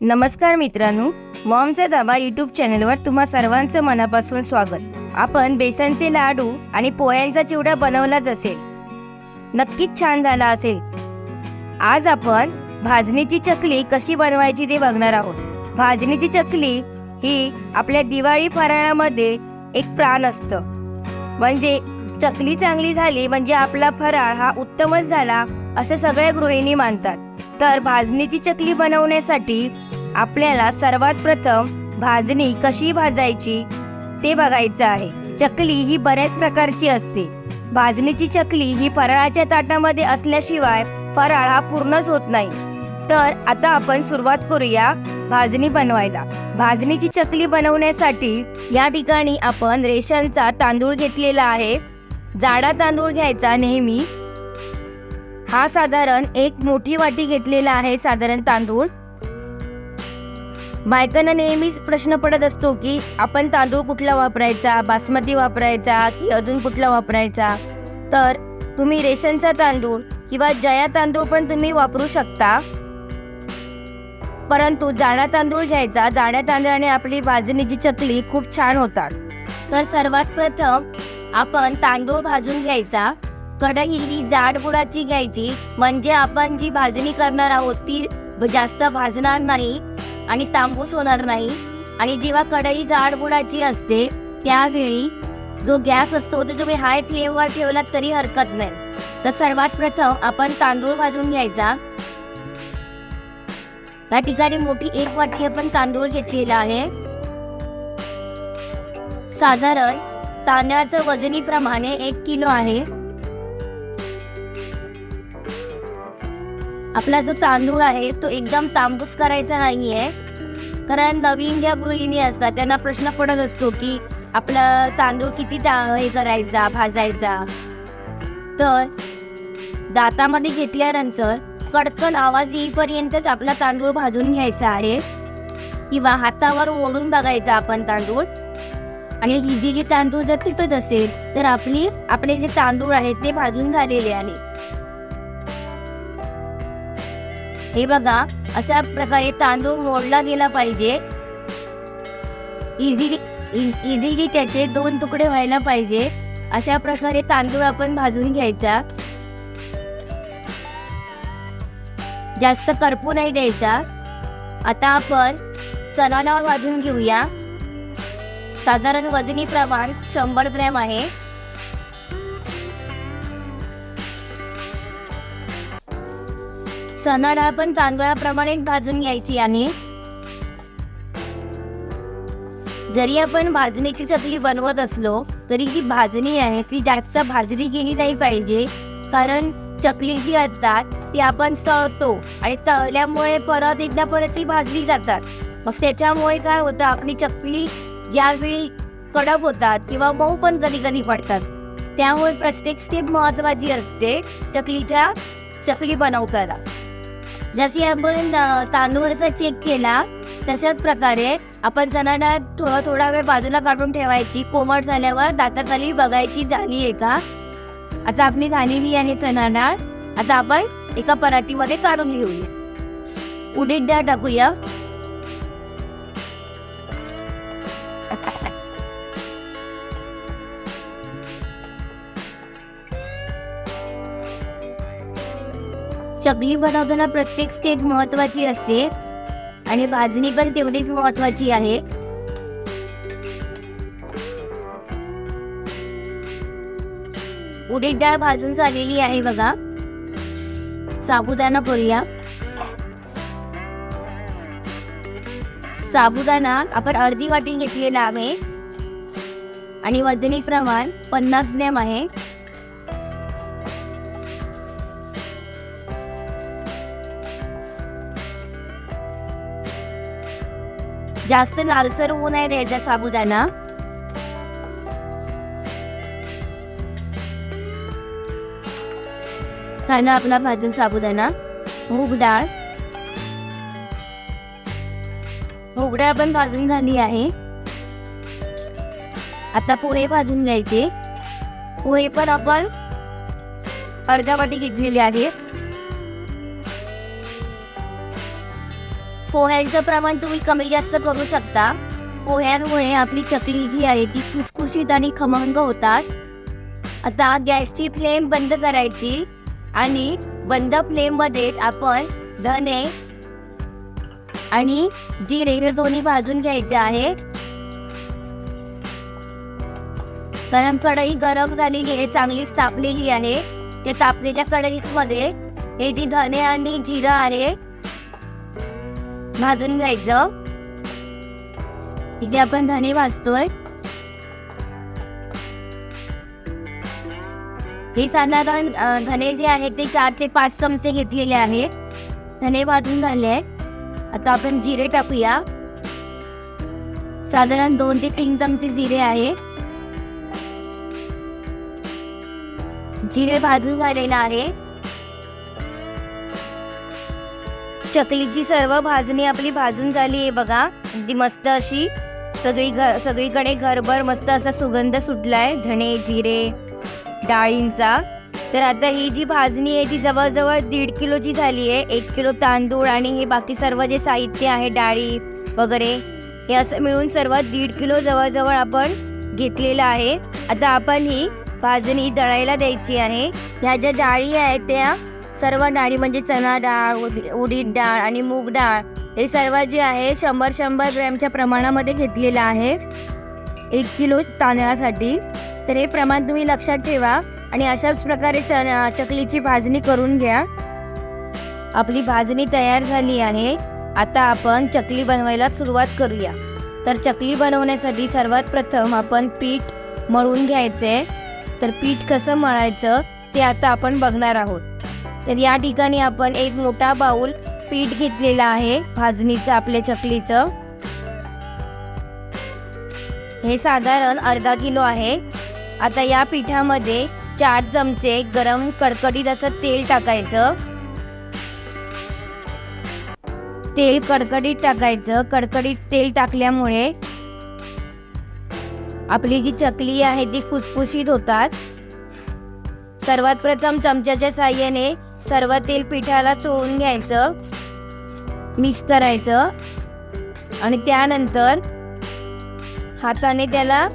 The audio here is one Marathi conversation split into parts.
नमस्कार मित्रांनो मॉमचा दाबा यूट्यूब चॅनलवर तुम्हा सर्वांचं मनापासून स्वागत. आपण बेसनचे लाडू आणि पोह्यांचा चिवडा बनवलाच असेल. नक्कीच छान झाला असेल. आज आपण भाजणीची चकली कशी बनवायची ते बघणार आहोत. भाजणीची चकली ही आपल्या दिवाळी फराळामध्ये एक प्राण असतं. म्हणजे चकली चांगली झाली म्हणजे आपला फराळ हा उत्तमच झाला असं सगळ्या गृहिणी मानतात. तर भाजणीची चकली बनवण्यासाठी आपल्याला सर्वात प्रथम भाजणी कशी भाजायची ते बघायचं आहे. चकली ही बऱ्याच प्रकारची असते. भाजणीची चकली ही फराळाच्या ताटामध्ये असल्याशिवाय फराळ हा पूर्णच होत नाही. तर आता आपण सुरुवात करूया भाजणी बनवायला. भाजणीची चकली बनवण्यासाठी या ठिकाणी आपण रेशनचा तांदूळ घेतलेला आहे. जाडा तांदूळ घ्यायचा नेहमी. हा साधारण एक मोठी वाटी घेतलेला आहे साधारण तांदूळ. बायकांना नेहमीच प्रश्न पडत असतो की आपण तांदूळ कुठला वापरायचा? बासमती वापरायचा की अजून कुठला वापरायचा? तर तुम्ही रेशनचा तांदूळ किंवा जया तांदूळ पण तुम्ही वापरू शकता. परंतु जाडा तांदूळ घ्यायचा. जाड्या तांदळाने आपली भाजणीची चकली खूप छान होतात. तर सर्वात प्रथम आपण तांदूळ भाजून घ्यायचा. कढई ही जाड बुडाची घ्यायची. म्हणजे आपण जी भाजणी करणार आहोत ती जास्त भाजणार नाही आणि तांबूस होणार नाही. आणि जेव्हा कढई जाड बुडाची असते त्यावेळी जो गॅस असतो तो तुम्ही हाय फ्लेमवर ठेवलात तरी हरकत नाही. तर सर्वात प्रथम आपण तांदूळ भाजून घ्यायचा. या ठिकाणी मोठी एक वाटी आपण तांदूळ घेतलेला आहे. साधारण तांदळाचं वजनीप्रमाणे एक किलो आहे. आपला जो तांदूळ आहे तो एकदम तांबूस करायचा नाही आहे कारण नवीन ज्या गृहिणी असतात त्यांना प्रश्न पडत असतो की आपला तांदूळ किती ता- हे करायचा भाजायचा. तर दातामध्ये घेतल्यानंतर कडकन आवाज येईपर्यंतच आपला तांदूळ भाजून घ्यायचा आहे. किंवा हातावर ओढून बघायचा आपण तांदूळ. आणि ही जी तांदूळ जर तिथत असेल तर आपली आपले जे तांदूळ आहेत ते भाजून झालेले आहे. हे बघा अशा प्रकारे तांदूळ मोडला गेला पाहिजे. इझिली इझिली त्याचे दोन तुकडे व्हायला पाहिजे. अशा प्रकारे तांदूळ आपण भाजून घ्यायचा. जास्त करपू नाही द्यायचा. आता आपण चणा डाळ भाजून घेऊया. साधारण वजनी प्रमाण शंभर ग्रॅम आहे. चणा डाळ पण तांदळाप्रमाणे भाजून घ्यायची आणि जरी आपण भाजणीची चकली बनवत असलो तरी जी भाजणी आहे ती जास्त भाजली गेली नाही पाहिजे. कारण चकली जी असतात ती आपण तळतो आणि तळल्यामुळे परत एकदा परत ती भाजली जातात. मग त्याच्यामुळे काय होतं आपली चकली यावेळी कडक होतात किंवा मऊ पण कधी कधी पडतात त्यामुळे प्रत्येक स्टेप महत्वाची असते चकलीच्या चकली बनवताना. जशी आपण तांदूळ असा चेक केला तशाच प्रकारे आपण चणाडाळ थोडा थोडा वेळ बाजूला काढून ठेवायची. कोमट झाल्यावर दाताखाली बघायची झाली आहे का आता आपली झालेली आहे चणाडाळ आता आपण एका परातीमध्ये काढून घेऊया. उडीद डाळ टाकूया. चकली बनवताना प्रत्येक स्टेप महत्वाची असते. आणि भाजणी पण तेवढीच महत्वाची आहे. उडीद डाळ भाजून झालेली आहे बघा. साबुदाणा करूया साबुदाणा आपण अर्धी वाटी घेतलेला आहे. आणि वजनी प्रमाण पन्नास ग्रॅम आहे. जास्त लालसर होऊ नाही द्यायचा साबुदाणा. छान आपला भाजून साबुदाणा. मूग डाळ. मूग डाळ पण भाजून झाली आहे. आता पोहे भाजून घ्यायचे. पोहे पण आपण अर्ध्या वाटी घेतलेली आहे पोह्यांचं प्रमाण तुम्ही कमी जास्त करू शकता. पोह्यांमुळे आपली चकली जी आहे ती खुसखुशीत आणि खमंग होतात. आता गॅसची फ्लेम बंद करायची आणि बंद फ्लेममध्ये आपण धने आणि जिरे हे दोन्ही भाजून घ्यायचे आहे. गरम कढई गरम झालेली आहे चांगलीच तापलेली आहे. त्या तापलेल्या कढईमध्ये हे जी धने आणि जिरं आहे भाजून घ्यायचं. इथे आपण धने भाजतोय. हे साधारण धने जे आहेत ते चार ते पाच चमचे घेतलेले आहेत. धने भाजून झाले आता आपण जिरे टाकूया. साधारण दोन ते तीन चमचे जिरे आहे. जिरे भाजून झालेलं आहे. चकलीची सर्व भाजणी आपली भाजून झाली आहे बघा. अगदी मस्त अशी सगळी घर सगळीकडे घरभर मस्त असा सुगंध सुटलाय धणे जिरे डाळींचा. तर आता ही जी भाजणी आहे ती जवळजवळ दीड किलोची झाली आहे. एक किलो तांदूळ आणि हे बाकी सर्व जे साहित्य आहे डाळी वगैरे हे असं मिळून सर्व दीड किलो जवळजवळ आपण घेतलेलं आहे. आता आपण ही भाजणी दळायला द्यायची आहे. ह्या ज्या डाळी आहेत त्या सर्व डाळी म्हणजे चणा डाळ उडी- उडीद डाळ आणि मूग डाळ हे सर्व जे आहे शंभर शंभर ग्रॅमच्या प्रमाणामध्ये घेतलेलं आहे. एक किलो तांदळासाठी. तर हे प्रमाण तुम्ही लक्षात ठेवा आणि अशाच प्रकारे च चकलीची भाजणी करून घ्या. आपली भाजणी तयार झाली आहे. आता आपण चकली बनवायला सुरुवात करूया. तर चकली बनवण्यासाठी सर्वात प्रथम आपण पीठ मळून घ्यायचे. तर पीठ कसं मळायचं ते आता आपण बघणार आहोत. तर या ठिकाणी आपण एक मोठा बाऊल पीठ घेतलेलं आहे भाजणीचं आपल्या चकलीचं. हे साधारण अर्धा किलो आहे. आता या पिठामध्ये चार चमचे गरम कडकडीत असं तेल टाकायचं. तेल कडकडीत टाकायचं. कडकडीत तेल टाकल्यामुळे आपली जी चकली आहे ती फुसफुशीत होतात. सर्वात प्रथम चमच्याच्या साह्याने सर्व तेल पिठाला चोळून घ्यायचं मिक्स करायचं आणि त्यानंतर हाताने त्याला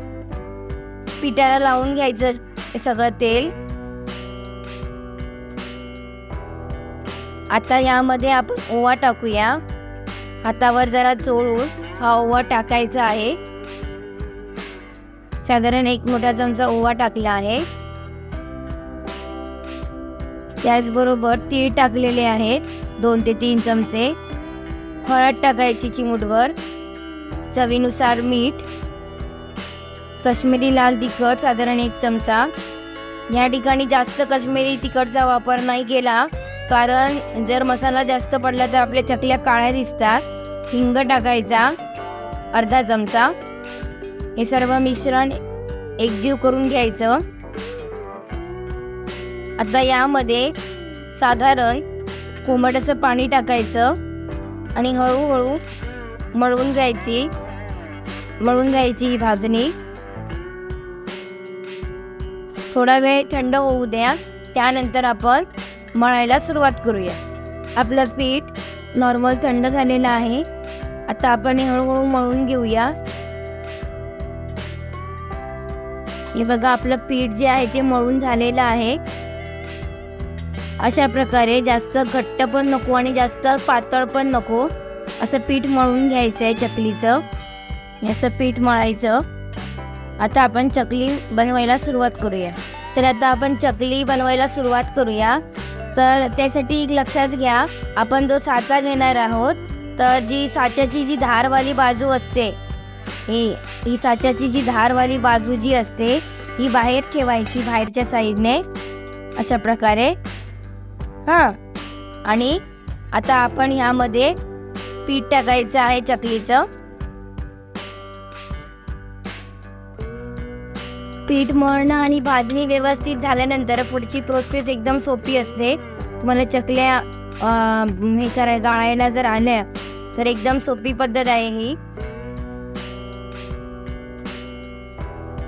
पिठाला लावून घ्यायचं सगळं तेल. आता यामध्ये आपण ओवा टाकूया. हातावर जरा चोळून हा ओवा टाकायचा आहे. साधारण एक मोठा चमचा ओवा टाकला आहे. त्याचबरोबर तीळ टाकलेले आहेत. दोन ते तीन चमचे. हळद टाकायची चिमूटभर. चवीनुसार मीठ. कश्मीरी लाल तिखट साधारण एक चमचा. या ठिकाणी जास्त कश्मीरी तिखटचा वापर नाही केला. कारण जर मसाला जास्त पडला तर आपल्या चकल्या काळ्या दिसतात. हिंग टाकायचा. अर्धा चमचा. हे सर्व मिश्रण एकजीव करून घ्यायचं. आता यामध्ये साधारण कोमट असं पाणी टाकायचं आणि हळूहळू मळून जायची मळून जायची ही भाजणी. थोडा वेळ थंड होऊ द्या त्यानंतर आपण मळायला सुरुवात करूया. आपलं पीठ नॉर्मल थंड झालेलं आहे. आता आपण हे हळूहळू मळून घेऊया. हे बघा आपलं पीठ जे आहे ते मळून झालेलं आहे. अशा प्रकारे जास्त घट्ट पण नको आणि जास्त पातळ पण नको. असं पीठ मळून घ्यायचं आहे चकलीचं. असं पीठ मळायचं. आता आपण चकली बनवायला सुरुवात करूया. तर आता आपण चकली बनवायला सुरुवात करूया. तर त्यासाठी एक लक्षात घ्या आपण जो साचा घेणार आहोत तर जी साच्याची जी धारवाली बाजू असते ही ही साच्याची जी धारवाली बाजू जी असते ही बाहेर ठेवायची बाहेरच्या साईडने. अशा प्रकारे हां. आणि आता आपण ह्यामध्ये पीठ टाकायचं आहे चकलीचं. पीठ मळणं आणि भाजणी व्यवस्थित झाल्यानंतर पुढची प्रोसेस एकदम सोपी असते. तुम्हाला चकल्या हे कराय गाळायला जर आल्या तर एकदम सोपी पद्धत आहे ही.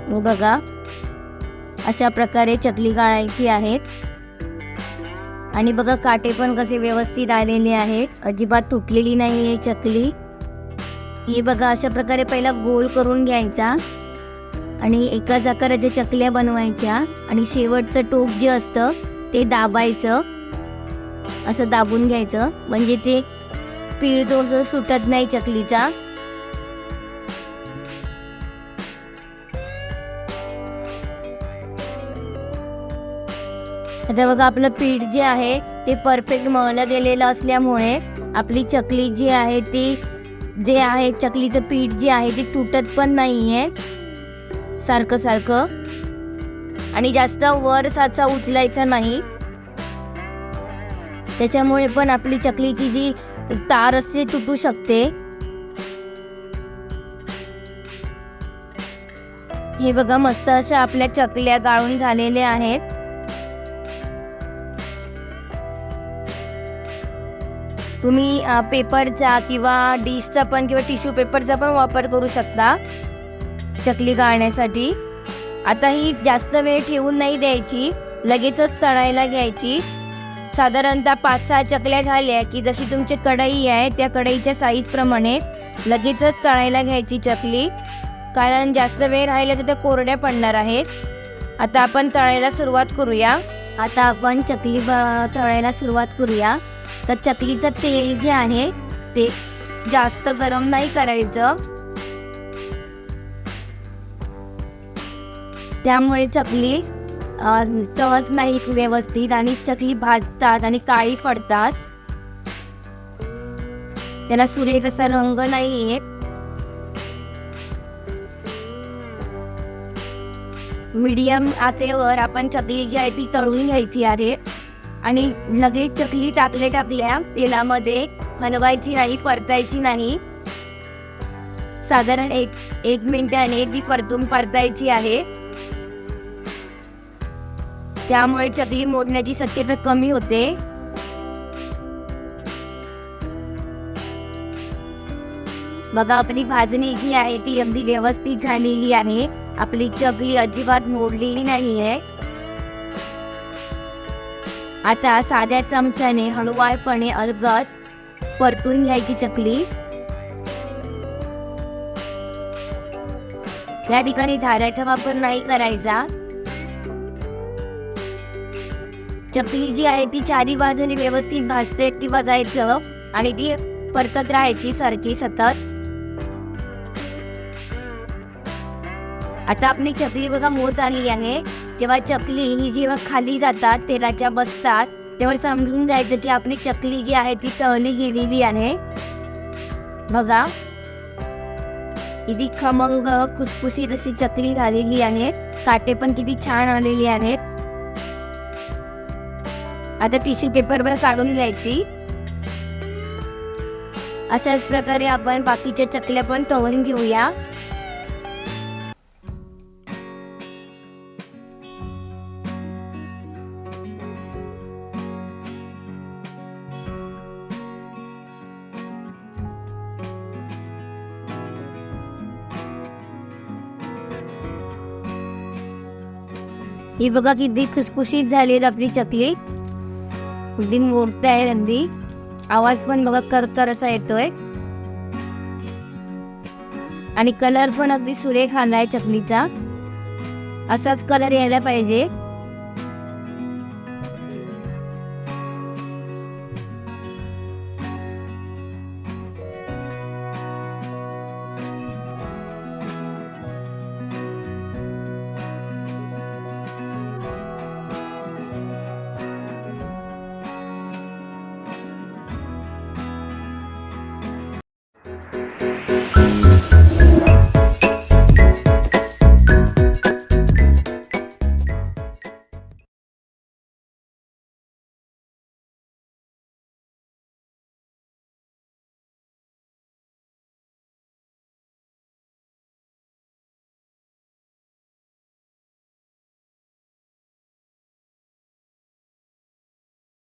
हो बघा. अशा प्रकारे चकली गाळायची आहेत आणि बघा काटे पण कसे व्यवस्थित आलेले आहेत. अजिबात तुटलेली नाही आहे चकली. ही बघा अशा प्रकारे पहिला गोल करून घ्यायचा. आणि एकाच आकाराच्या चकल्या बनवायच्या आणि शेवटचं टोक जे असतं ते दाबायचं. असं दाबून घ्यायचं. म्हणजे ते पीळ असं सुटत नाही चकलीचा. आता बघा आपलं पीठ जे आहे ते परफेक्ट मळलं गेलेलं असल्यामुळे आपली चकली जी आहे ती जे आहे चकलीचं पीठ जे आहे ते तुटत पण नाही आहे सारखं सारखं. आणि जास्त वर साचा उचलायचा नाही. त्याच्यामुळे पण आपली चकलीची जी तार असते तुटू शकते. हे बघा मस्त अशा आपल्या चकल्या गाळून झालेल्या आहेत. तुम्ही पेपरचा किंवा डिशचा पण किंवा टिश्यू पेपरचा पण वापर करू शकता चकली गाळण्यासाठी. आता ही जास्त वेळ ठेवून नाही द्यायची लगेचच तळायला घ्यायची. साधारणतः पाच सहा चकल्या झाल्या की जशी तुमची कढई आहे त्या कढईच्या साईजप्रमाणे लगेचच तळायला घ्यायची चकली. कारण जास्त वेळ राहिलं तर त्या कोरड्या पडणार आहेत. आता आपण तळायला सुरुवात करूया. आता आपण चकली ब- तळायला सुरुवात करूया. तर चकलीचं तेल जे आहे ते जास्त गरम नाही करायचं. त्यामुळे चकली तळत नाही व्यवस्थित आणि चकली भाजतात आणि काळी पडतात. त्याला सूर्य तसा रंग नाही येत मीडियम आचेवर आपण चकली जी आहे ती तळून घ्यायची आहे. आणि लगेच चकली टाकले टाकल्या तेलामध्ये हलवायची नाही परतायची नाही. साधारण एक एक मिनिटाने ती परतून परतायची आहे. त्यामुळे चकली मोडण्याची शक्यता कमी होते. बघा आपली भाजणी जी आहे ती अगदी व्यवस्थित झालेली आहे. आपली चकली अजिबात मोडलेली नाही आहे आता साध्या चमच्याने हळूवारपणे अर्जच परतून घ्यायची चकली. या ठिकाणी झाऱ्याचा वापर नाही करायचा. चकली जी आहे ती चारी बाजूने व्यवस्थित भासते ती वाजायचं आणि ती परतत राहायची सारखी सतत. आता आपली चकली बघा मोत आली आहे. जेव्हा चकली ही जेव्हा खाली जातात तेलाच्या बसतात तेव्हा समजून जायचं की आपली चकली जी आहे ती तळली गेलेली आहे. बघा. किती खमंग खुसखुशी अशी चकली झालेली आहे. काटे पण किती छान आलेली आहेत. आता टिश्यू पेपरवर काढून घ्यायची. अशाच प्रकारे आपण बाकीच्या चकल्या पण तळून घेऊया. ही बघा किती खुसखुशीत झाली आहेत आपली चकली. अगदी मोठं आहे अगदी आवाज पण बघा करकर असा येतोय. आणि कलर पण अगदी सुरेख आलाय चकलीचा. असाच कलर यायला पाहिजे.